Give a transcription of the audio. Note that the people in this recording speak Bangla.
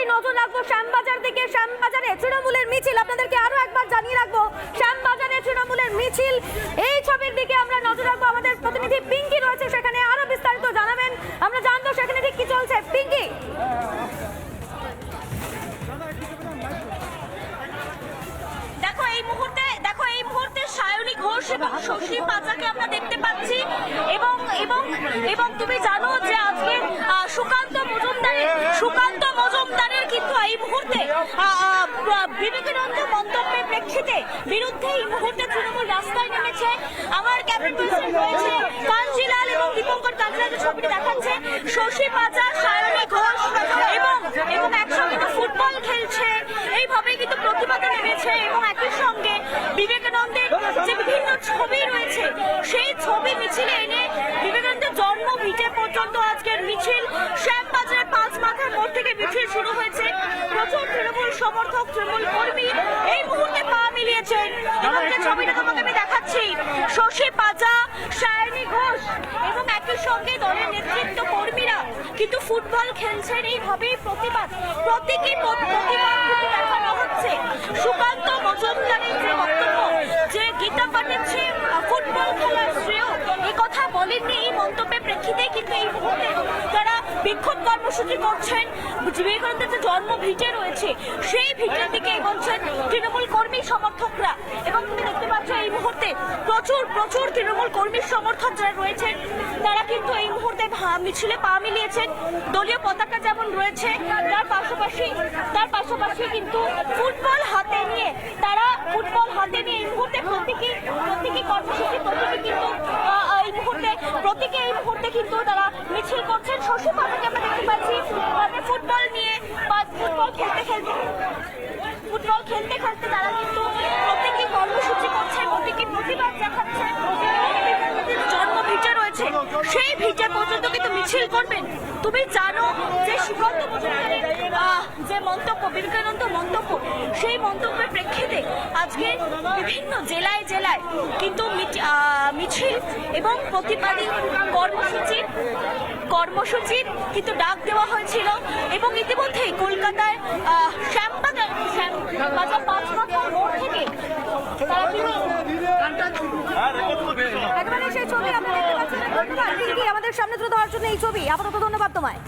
সরাসরি নজর রাখব, শ্যামবাজার দিকে, শ্যামবাজারে তৃণমূলের মিছিল। আপনাদেরকে আরও একবার জানিয়ে রাখব, শ্যামবাজারে তৃণমূলের মিছিল। এই ছবির দিকে আমরা নজর রাখব, আমাদের প্রতিনিধি পিঙ্কি রয়েছে সেখানে। আরও বিস্তারিত জানাবেন। আমরা জানব সেখানে ঠিক কি চলছে। পিঙ্কি? এবং এবং এবং তুমি জানো যে আজকে আহ, সুকান্ত মজুমদারের সুকান্ত মজুমদারের কিন্তু এই মুহূর্তে আহ, আহ, বিবেকানন্দ মন্তব্যের প্রেক্ষিতে বিরুদ্ধে এই মুহূর্তে তৃণমূল রাস্তায় নেমেছে। আমার ক্যাবিনেট মিনিস্টার রয়েছে কাঞ্জিলাল এবং দীপঙ্কর কাঞ্জিলালের ছবিটি দেখাচ্ছে। শশী পাজা সায়নী ঘোষ এবং এবং একসঙ্গে ফুটবল খেলছে। এইভাবেই কিন্তু প্রতিবাদে নেমেছে এবং একই সঙ্গে বিবেকানন্দের যে বিভিন্ন ছবি রয়েছে, সেই ছবি মিছিলে এনে বিবেকানন্দের জন্ম ভিটে পর্যন্ত আজকের মিছিল। শ্যামবাজারের পাঁচ মাথার মোড় থেকে মিছিল শুরু হয়েছে। প্রচুর তৃণমূল সমর্থক তৃণমূল কর্মী এই মুহূর্তে পা মিলিয়েছেন এবং যে ছবিটা তোমাকে আমি দেখাচ্ছি শশী পাজা সায়নী ঘোষ এবং একই সঙ্গে দলের নেতৃত্ব কর্মীরা। কিন্তু ফুটবল খেলছেন এইভাবেই প্রতিবাদ। প্রতীকী প্রতিবাদ দেখানো হচ্ছে। সুকান্ত মজুমদারের যে বক্তব্য যে গীতা আহ, ফুটবল খেলার শ্রেয় এই কথা বলেননি এই মন্তব্যের প্রেক্ষিতে কিন্তু এই মুহূর্তে যারা বিক্ষোভ কর্মসূচি করছেন বিবেকানন্দের যে জন্ম ভিটে রয়েছে সেই ভিটের দিকে এগোচ্ছেন প্রচুর প্রচুর তৃণমূল কর্মী সমর্থক যারা রয়েছেন, তারা কিন্তু এই মুহূর্তে মিছিলে পা মিলিয়েছেন। দলীয় পতাকা যেমন রয়েছে, তার পাশাপাশি তার পাশাপাশি কিন্তু ফুটবল হাতে নিয়ে, তারা ফুটবল হাতে নিয়ে এই মুহূর্তে প্রতীকী প্রতীকী কর্মসূচি, প্রতীকী কিন্তু এই মুহূর্তে, প্রতীকী এই মুহূর্তে কিন্তু তারা মিছিল করছেন। শশী পাতাকে আমরা দেখতে পাচ্ছি ফুটবল নিয়ে ফুটবল খেলতে খেলতে, ফুটবল খেলতে খেলতে তারা কিন্তু প্রতীকী কর্মসূচি করছে প্রতীকী প্রতিবাদ দেখাচ্ছে বিবেকানন্দের জন্ম ভিটে রয়েছে সেই ভিটে পর্যন্ত কিন্তু মিছিল করবেন। তুমি জানো যে সুকান্ত মজুমদারের যে মন্তব্য বিবেকানন্দ মন্তব্য সেই মন্তব্যের প্রেক্ষিতে আজকে বিভিন্ন জেলায় জেলায় কিন্তু মিছিল এবং প্রতিবাদী কর্মসূচির কর্মসূচির কিন্তু ডাক দেওয়া হয়েছিল এবং ইতিমধ্যেই কলকাতায় শ্যামবাজার শ্যামবাজার পাঁচ মোড় থেকে তারা কিন্তু একেবারে সেই ছবি আমরা আমাদের সামনে তুলে ধরার জন্য এই ছবি? আপাতত ধন্যবাদ তোমায়।